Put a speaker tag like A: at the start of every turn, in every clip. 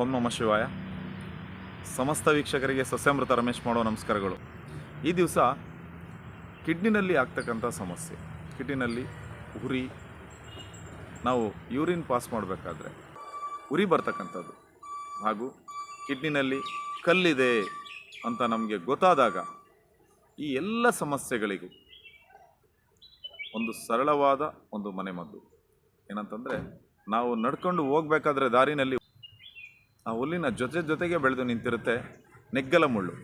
A: ಓಂ ನಮ ಶಿವಾಯ ಸಮಸ್ತ ವೀಕ್ಷಕರಿಗೆ ಸಸ್ಯಾಮೃತ ರಮೇಶ್ ಮಾಡೋ ನಮಸ್ಕಾರಗಳು. ಈ ದಿವಸ ಕಿಡ್ನಿನಲ್ಲಿ ಆಗ್ತಕ್ಕಂಥ ಸಮಸ್ಯೆ. ಕಿಡ್ನಿನಲ್ಲಿ ಉರಿ. ನಾವು ಯೂರಿನ್ ಪಾಸ್ ಮಾಡಬೇಕಾದ್ರೆ ಉರಿ ಬರ್ತಕ್ಕಂಥದ್ದು. ಹಾಗೂ ಕಿಡ್ನಿನಲ್ಲಿ ಕಲ್ಲಿದೆ ಅಂತ ನಮಗೆ ಗೊತ್ತಾದಾಗ ಈ ಎಲ್ಲ ಸಮಸ್ಯೆಗಳಿಗೂ ಒಂದು ಸರಳವಾದ ಒಂದು ಮನೆಮದ್ದು. ಏನಂತಂದರೆ ನಾವು ನಡ್ಕೊಂಡು ಹೋಗ್ಬೇಕಾದ್ರೆ ದಾರಿನಲ್ಲಿ ಆ ಹುಲ್ಲಿನ ಜೊತೆ ಜೊತೆಗೆ ಬೆಳೆದು ನಿಂತಿರುತ್ತೆ ನೆಗ್ಗಲ ಮುಳ್ಳು.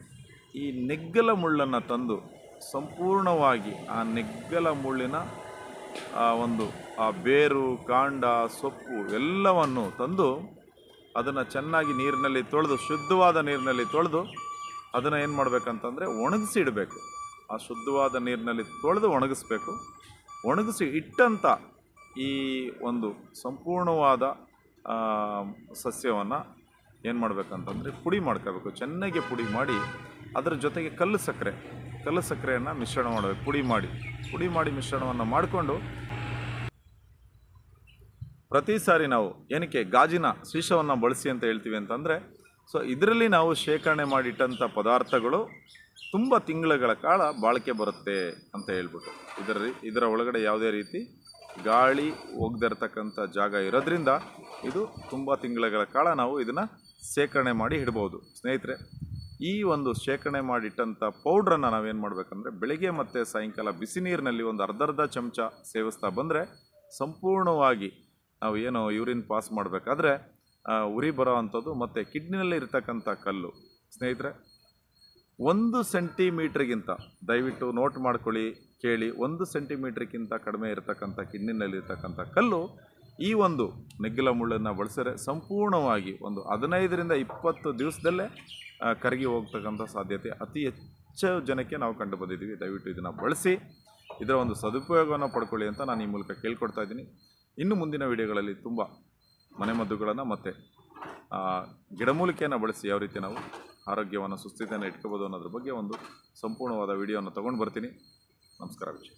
A: ಈ ನೆಗ್ಗಲ ಮುಳ್ಳನ್ನು ತಂದು ಸಂಪೂರ್ಣವಾಗಿ ಆ ನೆಗ್ಗಲ ಮುಳ್ಳಿನ ಆ ಒಂದು ಆ ಬೇರು, ಕಾಂಡ, ಸೊಪ್ಪು ಎಲ್ಲವನ್ನು ತಂದು ಅದನ್ನು ಚೆನ್ನಾಗಿ ನೀರಿನಲ್ಲಿ ತೊಳೆದು, ಶುದ್ಧವಾದ ನೀರಿನಲ್ಲಿ ತೊಳೆದು ಅದನ್ನು ಏನು ಮಾಡಬೇಕಂತಂದರೆ ಒಣಗಿಸಿ ಇಡಬೇಕು. ಆ ಶುದ್ಧವಾದ ನೀರಿನಲ್ಲಿ ತೊಳೆದು ಒಣಗಿಸ್ಬೇಕು. ಒಣಗಿಸಿ ಇಟ್ಟಂಥ ಈ ಒಂದು ಸಂಪೂರ್ಣವಾದ ಸಸ್ಯವನ್ನು ಏನು ಮಾಡಬೇಕಂತಂದರೆ ಪುಡಿ ಮಾಡ್ಕೋಬೇಕು. ಚೆನ್ನಾಗಿ ಪುಡಿ ಮಾಡಿ ಅದರ ಜೊತೆಗೆ ಕಲ್ಲು ಸಕ್ಕರೆ. ಕಲ್ಲು ಸಕ್ಕರೆಯನ್ನು ಮಿಶ್ರಣ ಮಾಡಬೇಕು. ಪುಡಿ ಮಾಡಿ. ಪುಡಿ ಮಾಡಿ ಮಿಶ್ರಣವನ್ನು ಮಾಡಿಕೊಂಡು ಪ್ರತಿ ಸಾರಿ ನಾವು ಏನಕ್ಕೆ ಗಾಜಿನ ಶೀಶವನ್ನು ಬಳಸಿ ಅಂತ ಹೇಳ್ತೀವಿ ಅಂತಂದರೆ, ಸೊ ಇದರಲ್ಲಿ ನಾವು ಶೇಖರಣೆ ಮಾಡಿಟ್ಟಂಥ ಪದಾರ್ಥಗಳು ತುಂಬ ತಿಂಗಳುಗಳ ಕಾಲ ಬಾಳಿಕೆ ಬರುತ್ತೆ ಅಂತ ಹೇಳ್ಬಿಟ್ಟು, ಇದರ ಇದರ ಒಳಗಡೆ ಯಾವುದೇ ರೀತಿ ಗಾಳಿ ಹೋಗದಿರ್ತಕ್ಕಂಥ ಜಾಗ ಇರೋದ್ರಿಂದ ಇದು ತುಂಬ ತಿಂಗಳುಗಳ ಕಾಲ ನಾವು ಇದನ್ನು ಶೇಖರಣೆ ಮಾಡಿ ಇಡ್ಬೋದು. ಸ್ನೇಹಿತರೆ, ಈ ಒಂದು ಶೇಖರಣೆ ಮಾಡಿಟ್ಟಂಥ ಪೌಡ್ರನ್ನು ನಾವೇನು ಮಾಡಬೇಕಂದ್ರೆ, ಬೆಳಿಗ್ಗೆ ಮತ್ತು ಸಾಯಂಕಾಲ ಬಿಸಿ ನೀರಿನಲ್ಲಿ ಒಂದು ಅರ್ಧರ್ಧ ಚಮಚ ಸೇವಿಸ್ತಾ ಬಂದರೆ ಸಂಪೂರ್ಣವಾಗಿ ನಾವು ಏನು ಯೂರಿನ್ ಪಾಸ್ ಮಾಡಬೇಕಾದ್ರೆ ಉರಿ ಬರೋ ಅಂಥದ್ದು ಮತ್ತು ಕಿಡ್ನಿನಲ್ಲಿ ಇರ್ತಕ್ಕಂಥ ಕಲ್ಲು. ಸ್ನೇಹಿತರೆ, ಒಂದು ಸೆಂಟಿಮೀಟ್ರಿಗಿಂತ, ದಯವಿಟ್ಟು ನೋಟ್ ಮಾಡ್ಕೊಳ್ಳಿ, ಕೇಳಿ, ಒಂದು ಸೆಂಟಿಮೀಟ್ರಿಗಿಂತ ಕಡಿಮೆ ಇರತಕ್ಕಂಥ ಕಿಡ್ನಿನಲ್ಲಿರ್ತಕ್ಕಂಥ ಕಲ್ಲು ಈ ಒಂದು ನೆಗ್ಗಿಲ ಮುಳ್ಳನ್ನು ಬಳಸಿದ್ರೆ ಸಂಪೂರ್ಣವಾಗಿ ಒಂದು ಹದಿನೈದರಿಂದ ಇಪ್ಪತ್ತು ದಿವಸದಲ್ಲೇ ಕರಗಿ ಹೋಗ್ತಕ್ಕಂಥ ಸಾಧ್ಯತೆ ಅತಿ ಹೆಚ್ಚು ಜನಕ್ಕೆ ನಾವು ಕಂಡು ಬಂದಿದ್ದೀವಿ ದಯವಿಟ್ಟು ಇದನ್ನು ಬಳಸಿ, ಇದರ ಒಂದು ಸದುಪಯೋಗವನ್ನು ಪಡ್ಕೊಳ್ಳಿ ಅಂತ ನಾನು ಈ ಮೂಲಕ ಕೇಳ್ಕೊಡ್ತಾ ಇದ್ದೀನಿ. ಇನ್ನು ಮುಂದಿನ ವಿಡಿಯೋಗಳಲ್ಲಿ ತುಂಬ ಮನೆಮದ್ದುಗಳನ್ನು ಮತ್ತು ಗಿಡಮೂಲಿಕೆಯನ್ನು ಬಳಸಿ ಯಾವ ರೀತಿ ನಾವು ಆರೋಗ್ಯವನ್ನು, ಸುಸ್ಥಿತಿಯನ್ನು ಇಟ್ಕೋಬೋದು ಅನ್ನೋದ್ರ ಬಗ್ಗೆ ಒಂದು ಸಂಪೂರ್ಣವಾದ ವಿಡಿಯೋವನ್ನು ತೊಗೊಂಡು ಬರ್ತೀನಿ. ನಮಸ್ಕಾರ, ವಿಜಯ್.